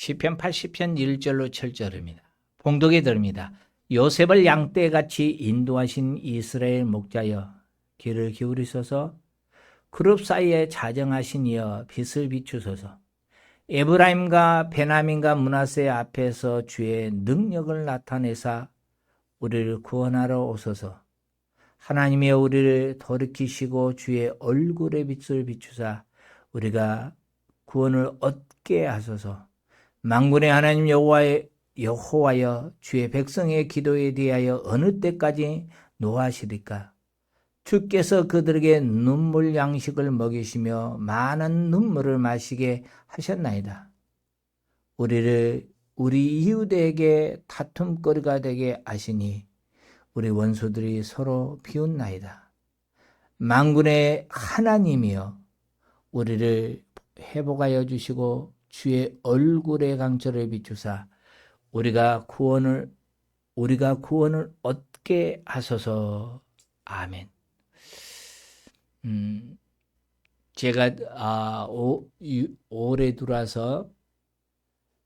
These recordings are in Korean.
시편 80편 1절로 7절입니다. 봉독에 들입니다. 요셉을 양떼같이 인도하신 이스라엘 목자여 귀를 기울이소서 그룹 사이에 자정하신 이여 빛을 비추소서 에브라임과 베나민과 문하세 앞에서 주의 능력을 나타내사 우리를 구원하러 오소서 하나님의 우리를 돌이키시고 주의 얼굴의 빛을 비추사 우리가 구원을 얻게 하소서 만군의 하나님 여호와의 여호와여 주의 백성의 기도에 대하여 어느 때까지 노하시리까 주께서 그들에게 눈물 양식을 먹이시며 많은 눈물을 마시게 하셨나이다. 우리를 우리 이웃에게 다툼거리가 되게 하시니 우리 원수들이 서로 비웃나이다. 만군의 하나님이여 우리를 회복하여 주시고 주의 얼굴의 강철을 비추사 우리가 구원을 우리가 구원을 얻게 하소서. 아멘. 음, 제가 아, 오, 유, 올해 들어와서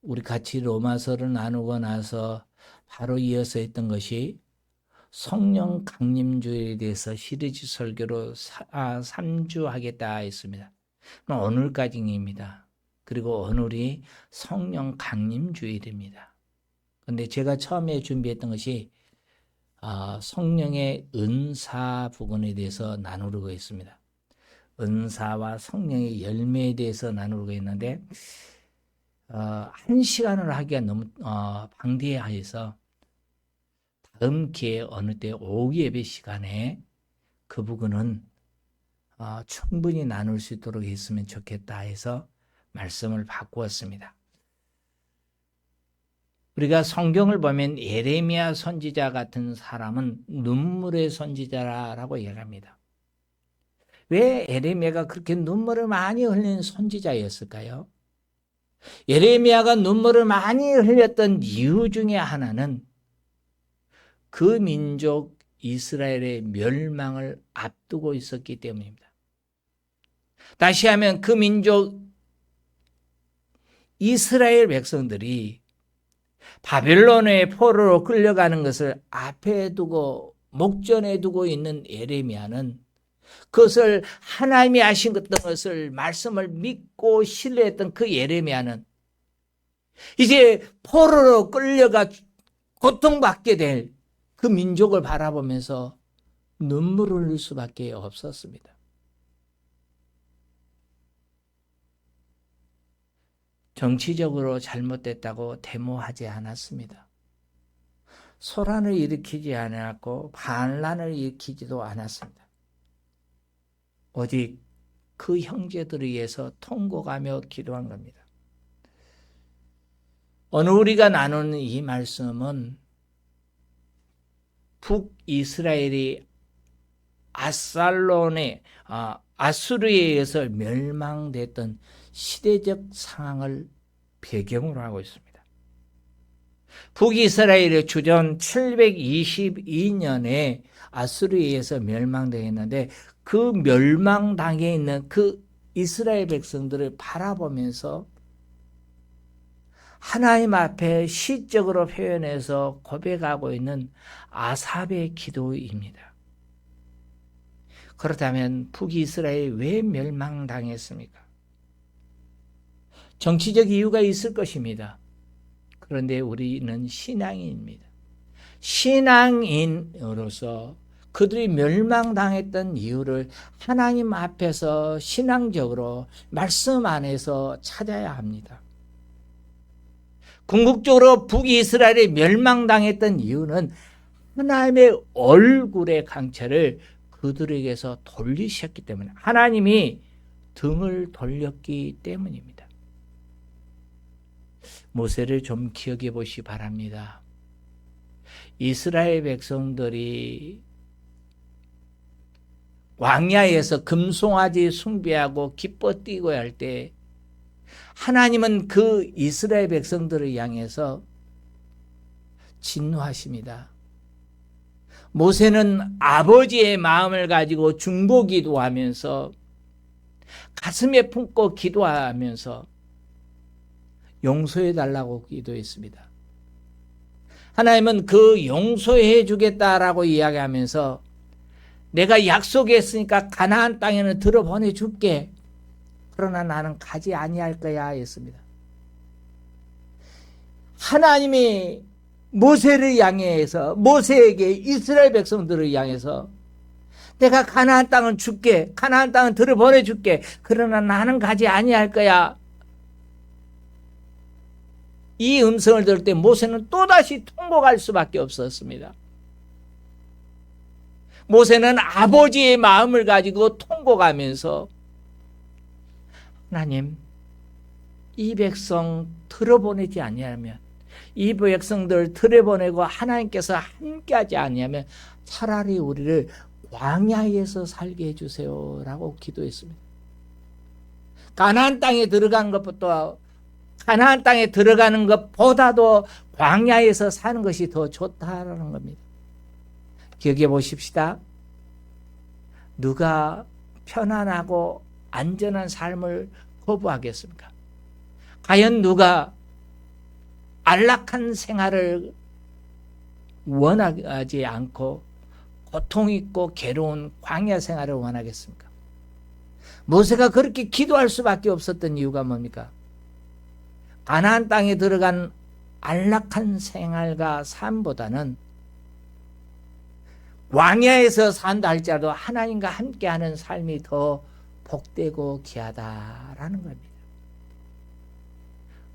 우리 같이 로마서를 나누고 나서 바로 이어서 했던 것이 성령 강림주에 대해서 시리즈 설교로 사, 아, 3주 하겠다 했습니다. 오늘까지입니다. 그리고 오늘이 성령 강림 주일입니다. 근데 제가 처음에 준비했던 것이 아, 성령의 은사 부분에 대해서 나누려고 했습니다. 은사와 성령의 열매에 대해서 나누려고 했는데 어, 한 시간을 하기가 너무 어, 방대하여서 다음 기회 어느 때 오후 예배 시간에 그 부분은 어, 충분히 나눌 수 있도록 했으면 좋겠다 해서 말씀을 바꾸었습니다. 우리가 성경을 보면 예레미야 선지자 같은 사람은 눈물의 선지자라고 얘기합니다. 왜 예레미야가 그렇게 눈물을 많이 흘린 선지자였을까요? 예레미야가 눈물을 많이 흘렸던 이유 중에 하나는 그 민족 이스라엘의 멸망을 앞두고 있었기 때문입니다. 다시 하면 그 민족 이스라엘 백성들이 바벨론의 포로로 끌려가는 것을 앞에 두고 목전에 두고 있는 에레미야는 그것을 하나님이 하신 것을 말씀을 믿고 신뢰했던 그 예레미야는 이제 포로로 끌려가 고통받게 될 그 민족을 바라보면서 눈물을 흘릴 수밖에 없었습니다. 정치적으로 잘못됐다고 데모하지 않았습니다. 소란을 일으키지 않았고 반란을 일으키지도 않았습니다. 오직 그 형제들을 위해서 통곡하며 기도한 겁니다. 오늘 우리가 나누는 이 말씀은 북이스라엘이 아살론의 아, 아수르에 의해서 멸망됐던 시대적 상황을 배경으로 하고 있습니다. 북이스라엘의 주전 722년에 아수르에 의해서 멸망되었는데 그 멸망당해 있는 그 이스라엘 백성들을 바라보면서 하나님 앞에 시적으로 표현해서 고백하고 있는 아삽의 기도입니다. 그렇다면 북이스라엘이 왜 멸망당했습니까? 정치적 이유가 있을 것입니다. 그런데 우리는 신앙인입니다. 신앙인으로서 그들이 멸망당했던 이유를 하나님 앞에서 신앙적으로 말씀 안에서 찾아야 합니다. 궁극적으로 북이스라엘이 멸망당했던 이유는 하나님의 얼굴의 강체를 그들에게서 돌리셨기 때문에 하나님이 등을 돌렸기 때문입니다. 모세를 좀 기억해 보시 바랍니다. 이스라엘 백성들이 광야에서 금송아지 숭배하고 기뻐 뛰고 할 때 하나님은 그 이스라엘 백성들을 향해서 진노하십니다. 모세는 아버지의 마음을 가지고 중보 기도 하면서 가슴에 품고 기도하면서 용서해 달라고 기도했습니다. 하나님은 그 용서해 주겠다라고 이야기하면서 내가 약속했으니까 가나안 땅에는 들어 보내 줄게. 그러나 나는 가지 아니할 거야 했습니다. 하나님이 모세를 향해서 모세에게 이스라엘 백성들을 향해서 내가 가나안 땅은 줄게. 가나안 땅은 들어 보내 줄게. 그러나 나는 가지 아니할 거야. 이 음성을 들을 때 모세는 또다시 통곡할 수밖에 없었습니다. 모세는 아버지의 마음을 가지고 통곡하면서 하나님 이 백성 들어보내지 아니하면 이 백성들 들여보내고 하나님께서 함께하지 아니하면 차라리 우리를 광야에서 살게 해주세요라고 기도했습니다. 가나안 땅에 들어간 것부터 가나안 땅에 들어가는 것보다도 광야에서 사는 것이 더 좋다라는 겁니다. 기억해 보십시다. 누가 편안하고 안전한 삶을 거부하겠습니까? 과연 누가 안락한 생활을 원하지 않고 고통 있고 괴로운 광야 생활을 원하겠습니까? 모세가 그렇게 기도할 수밖에 없었던 이유가 뭡니까? 가나안 땅에 들어간 안락한 생활과 삶보다는 광야에서 산다 할지라도 하나님과 함께하는 삶이 더 복되고 귀하다라는 겁니다.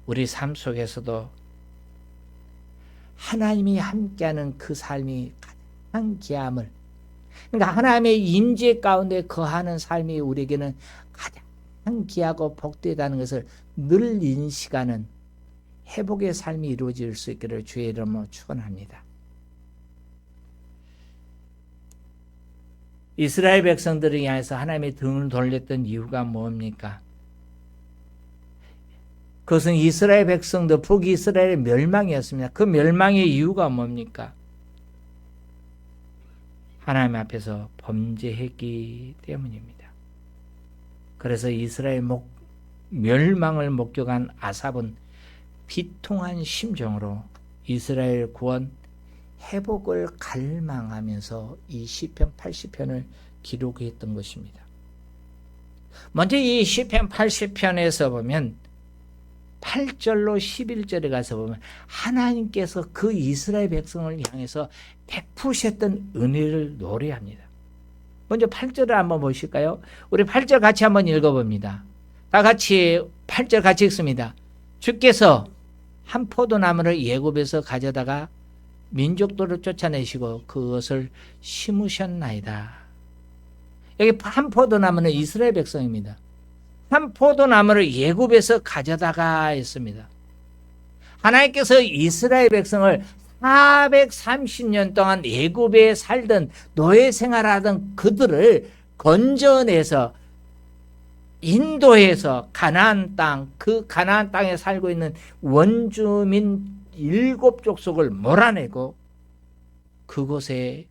우리 삶 속에서도 하나님이 함께하는 그 삶이 가장 귀함을 그러니까 하나님의 임재 가운데 거하는 삶이 우리에게는 가장 귀하고 복되다는 것을 늘 인식하는 회복의 삶이 이루어질 수 있기를 주의 이름으로 축원합니다. 이스라엘 백성들을 향해서 하나님의 등을 돌렸던 이유가 뭡니까? 그것은 이스라엘 백성들, 북이스라엘의 멸망이었습니다. 그 멸망의 이유가 뭡니까? 하나님 앞에서 범죄했기 때문입니다. 그래서 이스라엘 목, 멸망을 목격한 아삽은 비통한 심정으로 이스라엘 구원 회복을 갈망하면서 이 시편 80편을 기록했던 것입니다. 먼저 이 시편 80편에서 보면 8절로 11절에 가서 보면 하나님께서 그 이스라엘 백성을 향해서 베푸셨던 은혜를 노래합니다. 먼저 8절을 한번 보실까요? 우리 8절 같이 한번 읽어봅니다. 다 같이 8절 같이 읽습니다. 주께서 한 포도나무를 예굽에서 가져다가 민족들을 쫓아내시고 그것을 심으셨나이다. 여기 한 포도나무는 이스라엘 백성입니다. 한 포도나무를 예굽에서 가져다가 했습니다. 하나님께서 이스라엘 백성을 430년 동안 예굽에 살던 노예 생활하던 그들을 건져내서 인도해서 가나안 땅, 그 가나안 땅에 살고 있는 원주민 일곱 족속을 몰아내고 그곳에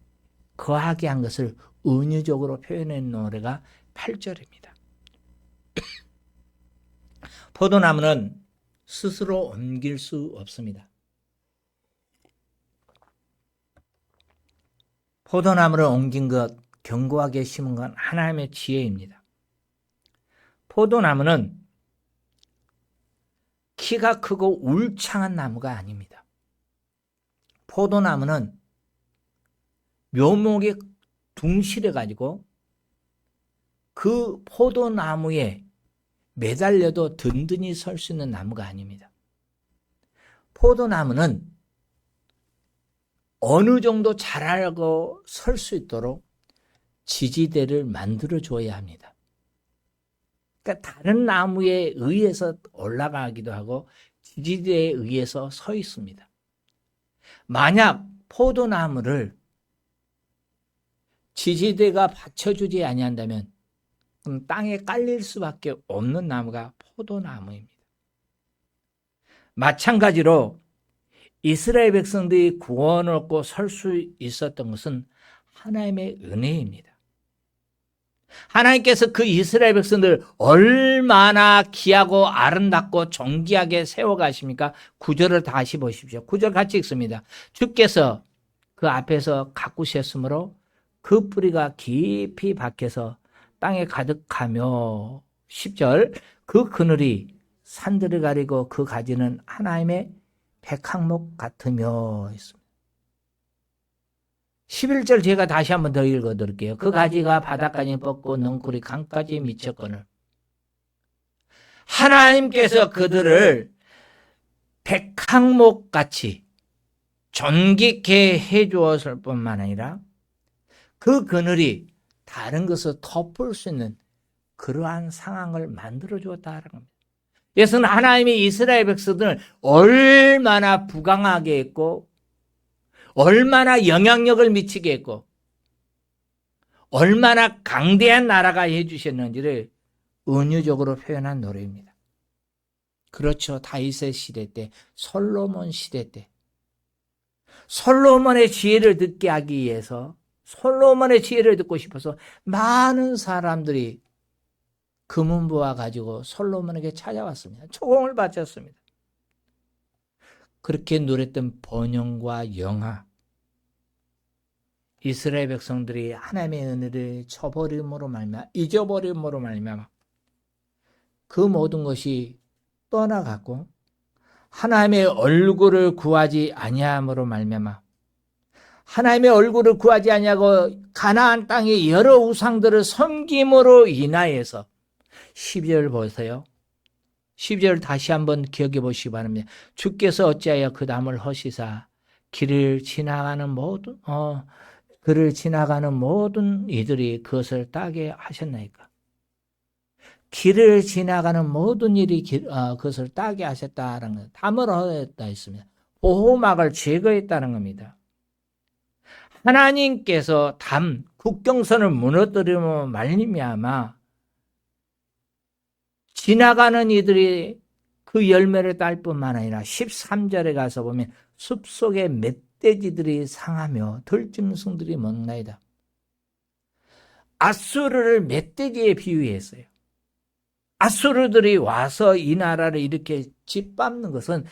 거하게 한 것을 은유적으로 표현한 노래가 8절입니다. 포도나무는 스스로 옮길 수 없습니다. 포도나무를 옮긴 것, 견고하게 심은 건 하나님의 지혜입니다. 포도나무는 키가 크고 울창한 나무가 아닙니다. 포도나무는 묘목이 둥실해 가지고 그 포도나무에 매달려도 든든히 설 수 있는 나무가 아닙니다. 포도나무는 어느 정도 자라고 설 수 있도록 지지대를 만들어 줘야 합니다. 그러니까 다른 나무에 의해서 올라가기도 하고 지지대에 의해서 서 있습니다. 만약 포도나무를 지지대가 받쳐주지 아니한다면 땅에 깔릴 수밖에 없는 나무가 포도나무입니다. 마찬가지로 이스라엘 백성들이 구원을 얻고 설 수 있었던 것은 하나님의 은혜입니다. 하나님께서 그 이스라엘 백성들 얼마나 귀하고 아름답고 존귀하게 세워가십니까? 구절을 다시 보십시오. 구절 같이 읽습니다. 주께서 그 앞에서 가꾸셨으므로 그 뿌리가 깊이 박혀서 땅에 가득하며 10절 그 그늘이 산들을 가리고 그 가지는 하나님의 백항목 같으며 있습니다. 11절 제가 다시 한번 더 읽어 드릴게요. 그 가지가 바닥까지 뻗고 넝쿨이 강까지 미쳤거늘. 하나님께서 그들을 백항목 같이 존귀케 해 주었을 뿐만 아니라 그 그늘이 다른 것을 덮을 수 있는 그러한 상황을 만들어 주었다는 겁니다. 예수는 하나님이 이스라엘 백성들을 얼마나 부강하게 했고 얼마나 영향력을 미치게 했고 얼마나 강대한 나라가 해주셨는지를 은유적으로 표현한 노래입니다. 그렇죠. 다윗의 시대 때, 솔로몬 시대 때. 솔로몬의 지혜를 듣게 하기 위해서, 솔로몬의 지혜를 듣고 싶어서 많은 사람들이 금은보와 가지고 솔로몬에게 찾아왔습니다. 초공을 바쳤습니다. 그렇게 누렸던 번영과 영화, 이스라엘 백성들이 하나님의 은혜를 저버림으로 말미암아 잊어버림으로 말미암아 그 모든 것이 떠나갔고 하나님의 얼굴을 구하지 아니함으로 말미암아 하나님의 얼굴을 구하지 아니하고 가나안 땅의 여러 우상들을 섬김으로 인하여서 12절 보세요. 12절 다시 한번 기억해 보시기 바랍니다. 주께서 어찌하여 그 담을 허시사 길을 지나가는 모든 어 그를 지나가는 모든 이들이 그것을 따게 하셨나이까? 길을 지나가는 모든 일이 길, 어, 그것을 따게 하셨다는 것. 담을 허했다 했습니다. 보호막을 제거했다는 겁니다. 하나님께서 담, 국경선을 무너뜨리며 말미암아 지나가는 이들이 그 열매를 딸 뿐만 아니라 13절에 가서 보면 숲속에 멧 돼지들이 상하며 들짐승들이 먹나이다. 아수르를 멧돼지에 비유했어요. 아수르들이 와서 이 나라를 이렇게 짓밟는 것은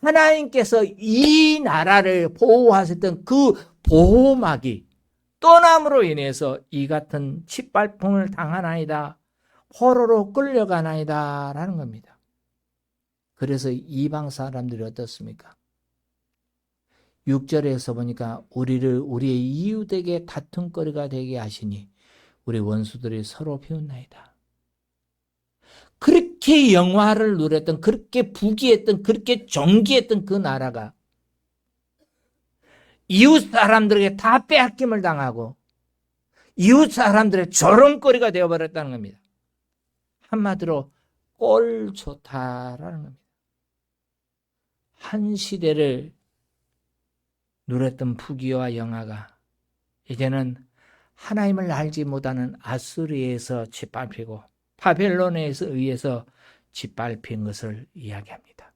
하나님께서 이 나라를 보호하셨던 그 보호막이 떠남으로 인해서 이 같은 짓밟음을 당하나이다. 포로로 끌려가나이다. 라는 겁니다. 그래서 이방 사람들이 어떻습니까? 6절에서 보니까 우리를 우리의 이웃에게 다툼거리가 되게 하시니 우리 원수들이 서로 비웃나이다. 그렇게 영화를 누렸던 그렇게 부귀했던 그렇게 존귀했던 그 나라가 이웃 사람들에게 다 빼앗김을 당하고 이웃 사람들의 조롱거리가 되어버렸다는 겁니다. 한마디로 꼴 좋다라는 겁니다. 한 시대를 누렸던 부귀와 영화가 이제는 하나님을 알지 못하는 아수리에서 짓밟히고 바벨론에서 의해서 짓밟힌 것을 이야기합니다.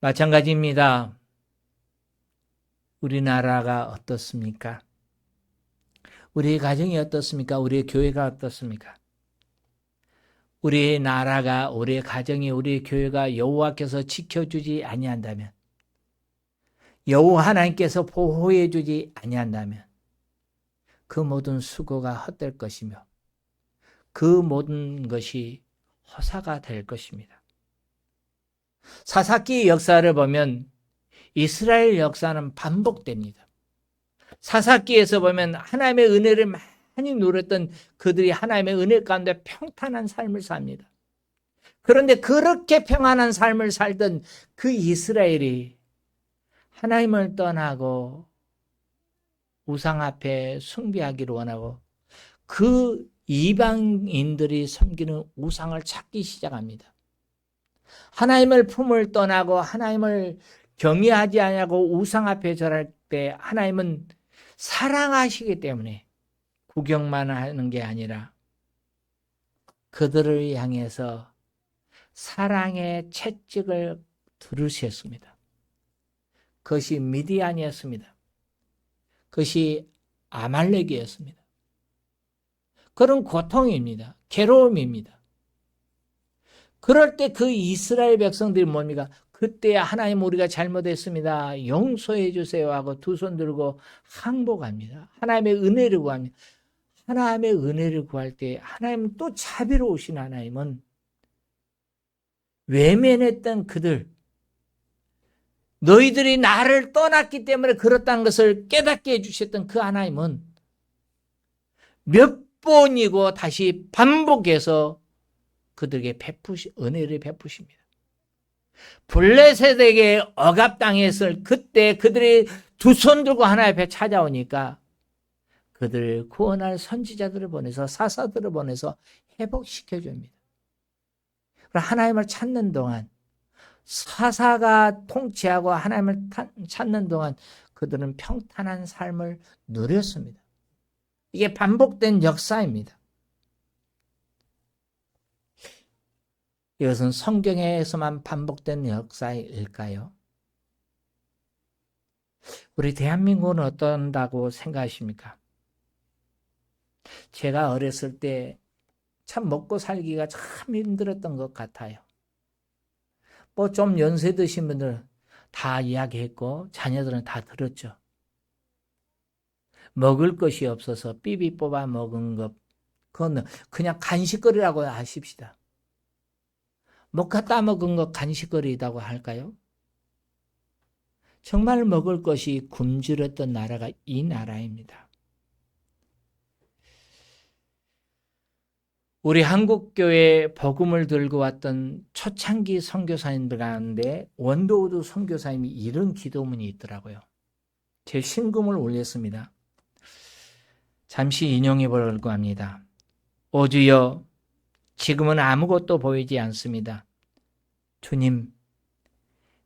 마찬가지입니다. 우리나라가 어떻습니까? 우리의 가정이 어떻습니까? 우리의 교회가 어떻습니까? 우리의 나라가 우리의 가정이 우리의 교회가 여호와께서 지켜주지 아니한다면 여호와 하나님께서 보호해 주지 아니한다면 그 모든 수고가 헛될 것이며 그 모든 것이 허사가 될 것입니다. 사사기 역사를 보면 이스라엘 역사는 반복됩니다. 사사기에서 보면 하나님의 은혜를 많이 누렸던 그들이 하나님의 은혜 가운데 평탄한 삶을 삽니다. 그런데 그렇게 평안한 삶을 살던 그 이스라엘이 하나님을 떠나고 우상 앞에 숭배하기를 원하고 그 이방인들이 섬기는 우상을 찾기 시작합니다. 하나님을 품을 떠나고 하나님을 경외하지 않냐고 우상 앞에 절할 때 하나님은 사랑하시기 때문에 구경만 하는 게 아니라 그들을 향해서 사랑의 채찍을 들으셨습니다. 그것이 미디안이었습니다. 그것이 아말렉이었습니다. 그런 고통입니다. 괴로움입니다. 그럴 때 그 이스라엘 백성들이 뭡니까? 그때 하나님 우리가 잘못했습니다. 용서해 주세요 하고 두 손 들고 항복합니다. 하나님의 은혜를 구합니다. 하나님의 은혜를 구할 때 하나님은 또 자비로우신 하나님은 외면했던 그들 너희들이 나를 떠났기 때문에 그렇다는 것을 깨닫게 해주셨던 그 하나님은 몇 번이고 다시 반복해서 그들에게 베푸시, 은혜를 베푸십니다. 블레셋에게 억압당했을 그때 그들이 두 손 들고 하나 앞에 찾아오니까 그들을 구원할 선지자들을 보내서 사사들을 보내서 회복시켜 줍니다. 하나님을 찾는 동안 사사가 통치하고 하나님을 찾는 동안 그들은 평탄한 삶을 누렸습니다. 이게 반복된 역사입니다. 이것은 성경에서만 반복된 역사일까요? 우리 대한민국은 어떤다고 생각하십니까? 제가 어렸을 때 참 먹고 살기가 참 힘들었던 것 같아요. 뭐 좀 연세 드신 분들 다 이야기했고 자녀들은 다 들었죠. 먹을 것이 없어서 삐비 뽑아 먹은 것, 그건 그냥 간식거리라고 하십시다. 못 갖다 먹은 것 간식거리다고 할까요? 정말 먹을 것이 굶주렸던 나라가 이 나라입니다. 우리 한국 교회 복음을 들고 왔던 초창기 선교사님들 가운데 원도우드 선교사님이 이런 기도문이 있더라고요. 제 신금을 올렸습니다. 잠시 인용해 보려고 합니다. 오주여 지금은 아무것도 보이지 않습니다. 주님,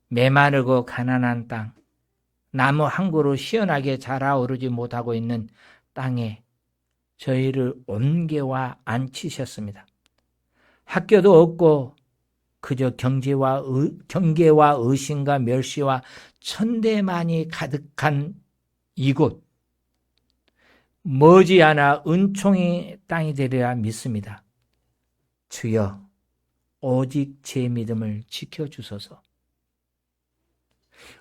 메마르고 가난한 땅, 나무 한 그루 시원하게 자라오르지 못하고 있는 땅에 저희를 온개와 앉히셨습니다. 학교도 없고 그저 경제와 의, 경계와 의심과 멸시와 천대만이 가득한 이곳 머지않아 은총의 땅이 되리라 믿습니다. 주여 오직 제 믿음을 지켜주소서.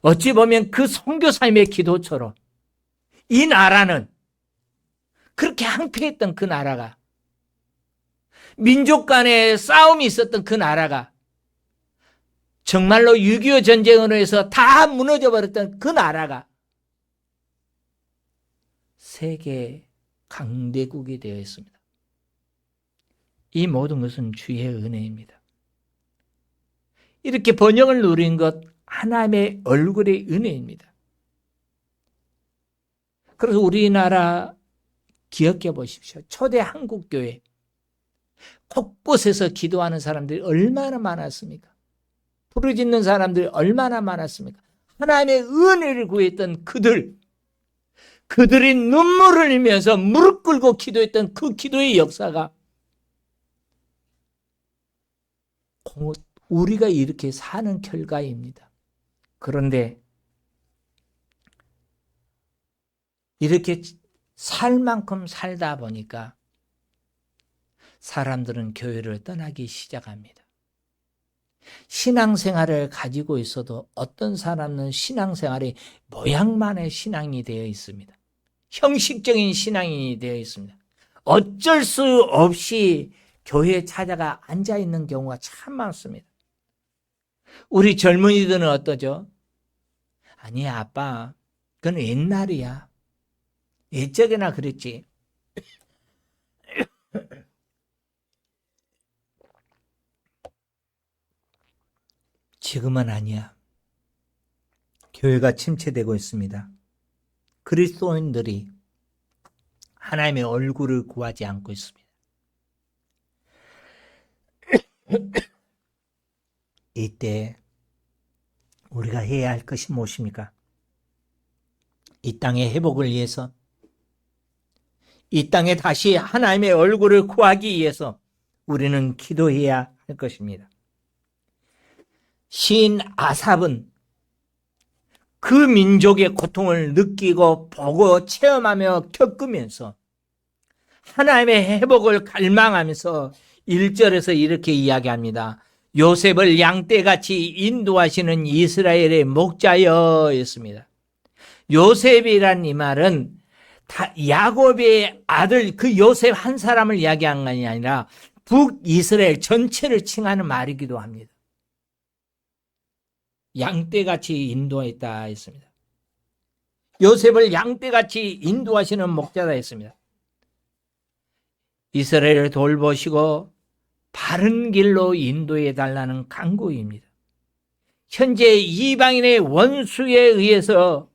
어찌 보면 그 선교사님의 기도처럼 이 나라는 그렇게 항폐했던 그 나라가 민족 간의 싸움이 있었던 그 나라가 정말로 6.25 전쟁으로 해서 다 무너져 버렸던 그 나라가 세계 강대국이 되어 있습니다. 이 모든 것은 주의 은혜입니다. 이렇게 번영을 누린 것 하나님의 얼굴의 은혜입니다. 그래서 우리나라 기억해 보십시오. 초대 한국교회 곳곳에서 기도하는 사람들이 얼마나 많았습니까? 부르짖는 사람들이 얼마나 많았습니까? 하나님의 은혜를 구했던 그들, 그들이 눈물을 흘리면서 무릎 꿇고 기도했던 그 기도의 역사가 우리가 이렇게 사는 결과입니다. 그런데 이렇게 살 만큼 살다 보니까 사람들은 교회를 떠나기 시작합니다. 신앙생활을 가지고 있어도 어떤 사람은 신앙생활이 모양만의 신앙이 되어 있습니다. 형식적인 신앙이 되어 있습니다. 어쩔 수 없이 교회에 찾아가 앉아 있는 경우가 참 많습니다. 우리 젊은이들은 어떠죠? 아니, 아빠. 그건 옛날이야. 옛적에나 그랬지. 지금은 아니야. 교회가 침체되고 있습니다. 그리스도인들이 하나님의 얼굴을 구하지 않고 있습니다. 이때 우리가 해야 할 것이 무엇입니까? 이 땅의 회복을 위해서 이 땅에 다시 하나님의 얼굴을 구하기 위해서 우리는 기도해야 할 것입니다. 시인 아삽은 그 민족의 고통을 느끼고 보고 체험하며 겪으면서 하나님의 회복을 갈망하면서 1절에서 이렇게 이야기합니다. 요셉을 양떼같이 인도하시는 이스라엘의 목자여였습니다. 요셉이란 이 말은 다 야곱의 아들 그 요셉 한 사람을 이야기한 것이 아니라 북이스라엘 전체를 칭하는 말이기도 합니다. 양떼같이 인도했다 했습니다. 요셉을 양떼같이 인도하시는 목자다 했습니다. 이스라엘을 돌보시고 바른 길로 인도해 달라는 강구입니다. 현재 이방인의 원수에 의해서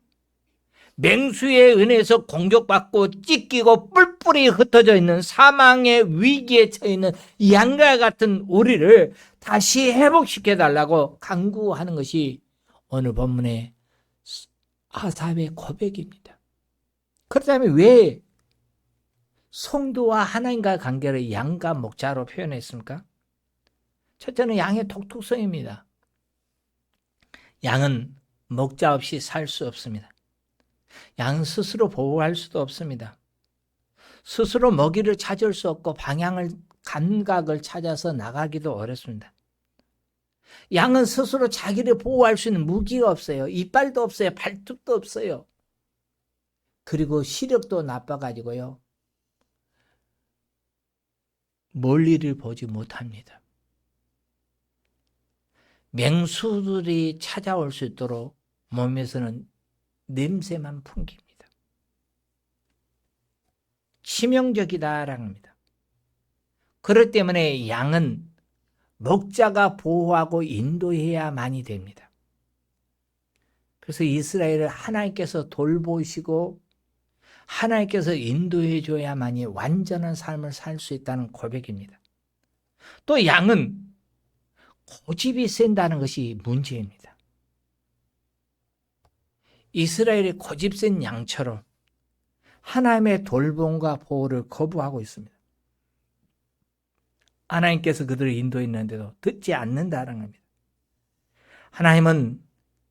맹수의 은혜에서 공격받고 찢기고 뿔뿔이 흩어져 있는 사망의 위기에 처해 있는 양과 같은 우리를 다시 회복시켜 달라고 강구하는 것이 오늘 본문의 아삽의 고백입니다. 그렇다면 왜 성도와 하나님과 관계를 양과 목자로 표현했습니까? 첫째는 양의 독특성입니다. 양은 목자 없이 살 수 없습니다. 양은 스스로 보호할 수도 없습니다. 스스로 먹이를 찾을 수 없고 방향을 감각을 찾아서 나가기도 어렵습니다. 양은 스스로 자기를 보호할 수 있는 무기가 없어요. 이빨도 없어요. 발톱도 없어요. 그리고 시력도 나빠가지고요. 멀리를 보지 못합니다. 맹수들이 찾아올 수 있도록 몸에서는 냄새만 풍깁니다. 치명적이다라는 겁니다. 그렇기 때문에 양은 목자가 보호하고 인도해야만이 됩니다. 그래서 이스라엘을 하나님께서 돌보시고 하나님께서 인도해 줘야만이 완전한 삶을 살 수 있다는 고백입니다. 또 양은 고집이 센다는 것이 문제입니다. 이스라엘의 고집센 양처럼 하나님의 돌봄과 보호를 거부하고 있습니다. 하나님께서 그들을 인도했는데도 듣지 않는다는 겁니다. 하나님은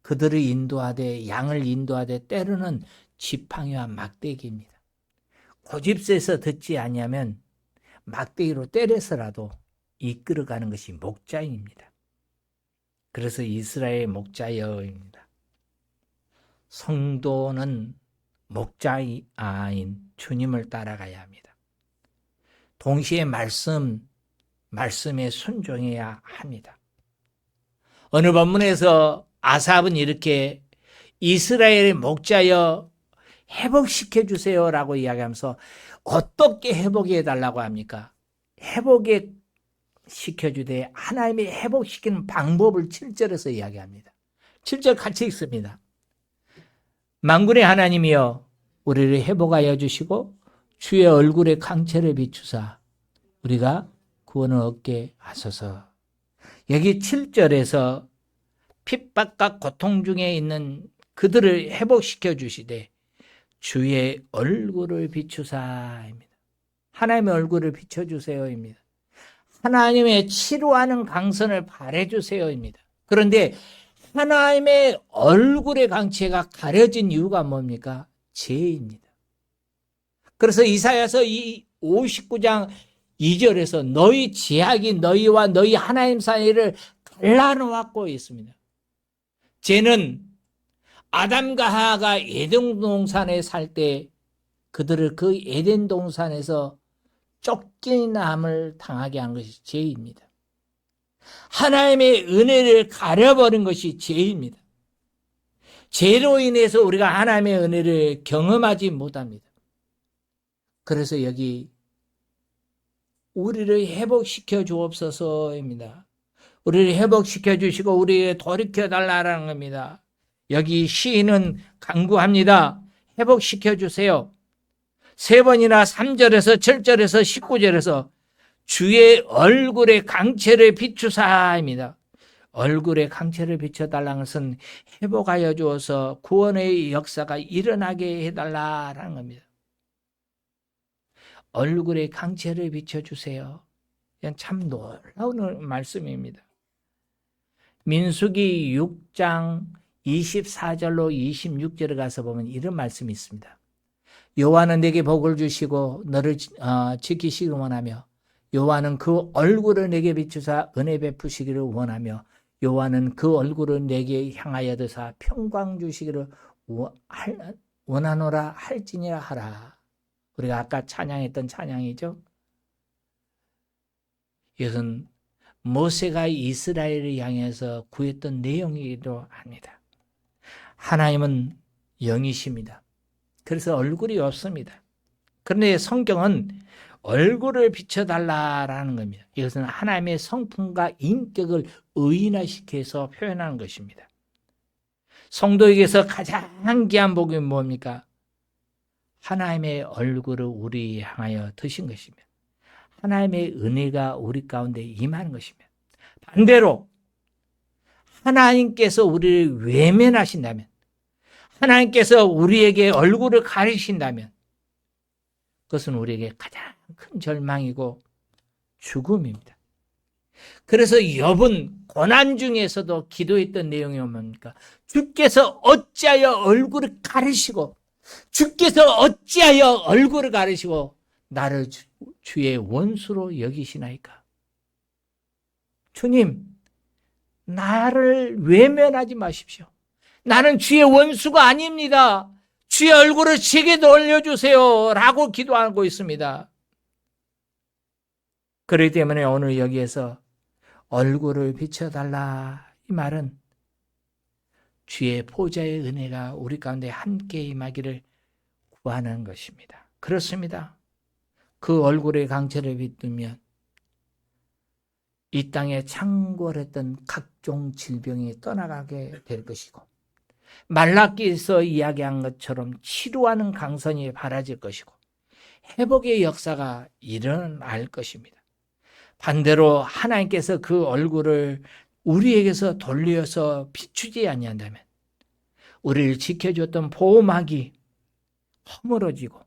그들을 인도하되 양을 인도하되 때로는 지팡이와 막대기입니다. 고집세서 듣지 아니하면 막대기로 때려서라도 이끌어가는 것이 목자입니다. 그래서 이스라엘 목자여입니다. 성도는 목자인 주님을 따라가야 합니다. 동시에 말씀, 말씀에 순종해야 합니다. 어느 본문에서 아삽은 이렇게 이스라엘의 목자여 회복시켜 주세요라고 이야기하면서 어떻게 회복해 달라고 합니까? 회복에 시켜주되 하나님이 회복시키는 방법을 7절에서 이야기합니다. 7절 같이 읽습니다. 만군의 하나님이여 우리를 회복하여 주시고 주의 얼굴에 강체를 비추사 우리가 구원을 얻게 하소서. 여기 7절에서 핍박과 고통 중에 있는 그들을 회복시켜 주시되 주의 얼굴을 비추사입니다. 하나님의 얼굴을 비춰주세요입니다. 하나님의 치료하는 강선을 발해주세요입니다. 그런데 하나님의 얼굴의 강체가 가려진 이유가 뭡니까? 죄입니다. 그래서 이사야서 이 59장 2절에서 너희 제약이 너희와 너희 하나님 사이를 갈라놓았고 있습니다. 죄는 아담과 하하가 에덴 동산에 살 때 그들을 그 에덴 동산에서 쫓겨남을 당하게 한 것이 죄입니다. 하나님의 은혜를 가려버린 것이 죄입니다. 죄로 인해서 우리가 하나님의 은혜를 경험하지 못합니다. 그래서 여기 우리를 회복시켜 주옵소서입니다. 우리를 회복시켜 주시고 우리를 돌이켜 달라는 겁니다. 여기 시인은 강구합니다. 회복시켜 주세요. 세 번이나 3절에서 7절에서 19절에서 주의 얼굴에 강체를 비추사입니다. 얼굴에 강체를 비춰달라는 것은 회복하여 주어서 구원의 역사가 일어나게 해달라는 겁니다. 얼굴에 강체를 비춰주세요. 참 놀라운 말씀입니다. 민수기 6장 24절로 26절에 가서 보면 이런 말씀이 있습니다. 여호와는 내게 복을 주시고 너를 어, 지키시기를 원하며 여호와는 그 얼굴을 내게 비추사 은혜 베푸시기를 원하며 여호와는 그 얼굴을 내게 향하여 드사 평강 주시기를 원하노라 할지니라 하라. 우리가 아까 찬양했던 찬양이죠. 이것은 모세가 이스라엘을 향해서 구했던 내용이기도 합니다. 하나님은 영이십니다. 그래서 얼굴이 없습니다. 그런데 성경은 얼굴을 비춰달라라는 겁니다. 이것은 하나님의 성품과 인격을 의인화시켜서 표현하는 것입니다. 성도에게서 가장 귀한 복이 뭡니까? 하나님의 얼굴을 우리 향하여 드신 것입니다. 하나님의 은혜가 우리 가운데 임하는 것입니다. 반대로 하나님께서 우리를 외면하신다면 하나님께서 우리에게 얼굴을 가리신다면 그것은 우리에게 가장 큰 절망이고 죽음입니다. 그래서 욥은 고난 중에서도 기도했던 내용이 뭡니까? 주께서 어찌하여 얼굴을 가리시고 주께서 어찌하여 얼굴을 가리시고 나를 주, 주의 원수로 여기시나이까? 주님, 나를 외면하지 마십시오. 나는 주의 원수가 아닙니다. 주의 얼굴을 제게 돌려주세요. 라고 기도하고 있습니다. 그렇기 때문에 오늘 여기에서 얼굴을 비춰달라. 이 말은 주의 보좌의 은혜가 우리 가운데 함께 임하기를 구하는 것입니다. 그렇습니다. 그 얼굴의 강체를 비추면 이 땅에 창궐했던 각종 질병이 떠나가게 될 것이고 말라기에서 이야기한 것처럼 치료하는 강선이 바라질 것이고 회복의 역사가 일어날 것입니다. 반대로 하나님께서 그 얼굴을 우리에게서 돌려서 비추지 아니한다면 우리를 지켜줬던 보호막이 허물어지고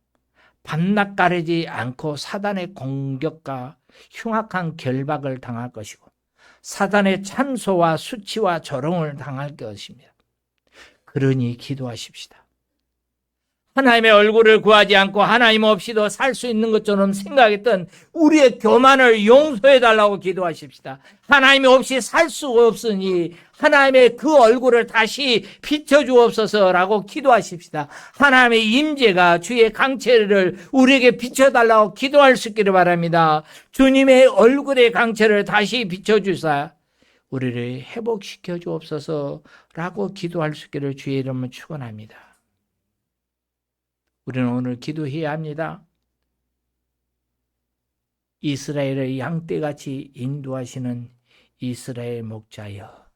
밤낮 가리지 않고 사단의 공격과 흉악한 결박을 당할 것이고 사단의 찬소와 수치와 조롱을 당할 것입니다. 그러니 기도하십시다. 하나님의 얼굴을 구하지 않고 하나님 없이도 살 수 있는 것처럼 생각했던 우리의 교만을 용서해 달라고 기도하십시다. 하나님 없이 살수 없으니 하나님의 그 얼굴을 다시 비춰 주옵소서라고 기도하십시다. 하나님의 임재가 주의 강체를 우리에게 비춰 달라고 기도할 수 있기를 바랍니다. 주님의 얼굴의 강체를 다시 비춰 주사 우리를 회복시켜 주옵소서라고 기도할 수 있기를 주의 이름으로 축원합니다. 우리는 오늘 기도해야 합니다. 이스라엘을 양떼같이 인도하시는 이스라엘 목자여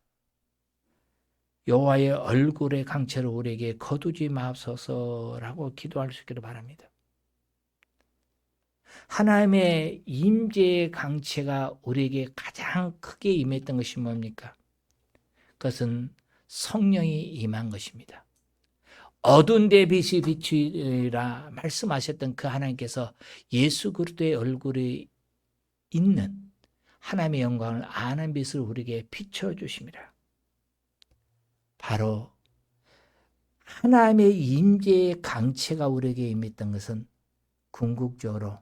여호와의 얼굴의 강체를 우리에게 거두지 마옵소서라고 기도할 수 있기를 바랍니다. 하나님의 임재의 강체가 우리에게 가장 크게 임했던 것이 뭡니까? 그것은 성령이 임한 것입니다. 어두운 데 빛이 비추리라 말씀하셨던 그 하나님께서 예수 그리스도의 얼굴이 있는 하나님의 영광을 아는 빛을 우리에게 비춰 주십니다. 바로 하나님의 임재의 강체가 우리에게 임했던 것은 궁극적으로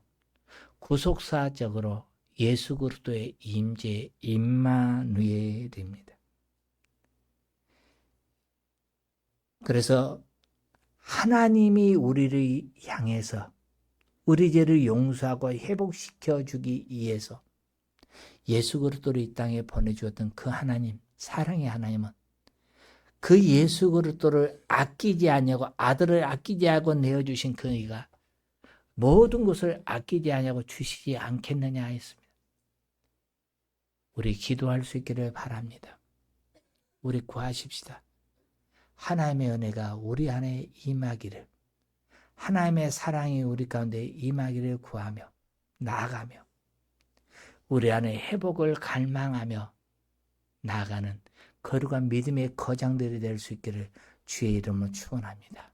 구속사적으로 예수 그리스도의 임재 임마누엘입니다. 그래서 하나님이 우리를 향해서 우리 죄를 용서하고 회복시켜 주기 위해서 예수 그리스도를 이 땅에 보내주었던 그 하나님, 사랑의 하나님은 그 예수 그리스도를 아끼지 아니하고 아들을 아끼지 않고 내어 주신 그이가 모든 것을 아끼지 아니하고 주시지 않겠느냐 했습니다. 우리 기도할 수 있기를 바랍니다. 우리 구하십시다. 하나님의 은혜가 우리 안에 임하기를 하나님의 사랑이 우리 가운데 임하기를 구하며 나아가며 우리 안에 회복을 갈망하며 나아가는 거룩한 믿음의 거장들이 될 수 있기를 주의 이름으로 축원합니다.